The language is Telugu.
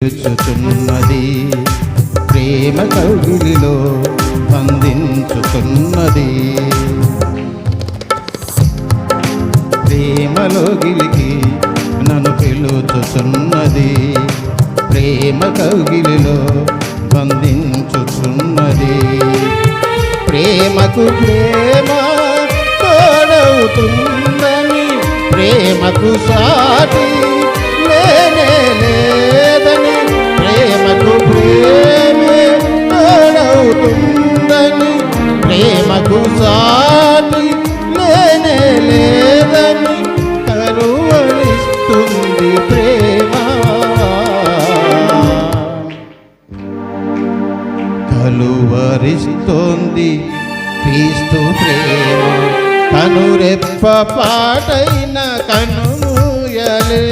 పిలుచుచున్నది ప్రేమ కౌగిలిలో బంధించుతున్నది ప్రేమలో గిలికి నన్ను పిలుచుతున్నది ప్రేమ కౌగిలిలో బంధించుతున్నది ప్రేమకు ప్రేమ తోడవుతుందని ప్రేమకు సాటి నాకు సాటి లేనే లేదని కరువలిస్తుంది ప్రేమ. కలువరిస్తుంది క్రీస్తు ప్రేమ. కనురెప్ప పాటైన కనుమూయలేదు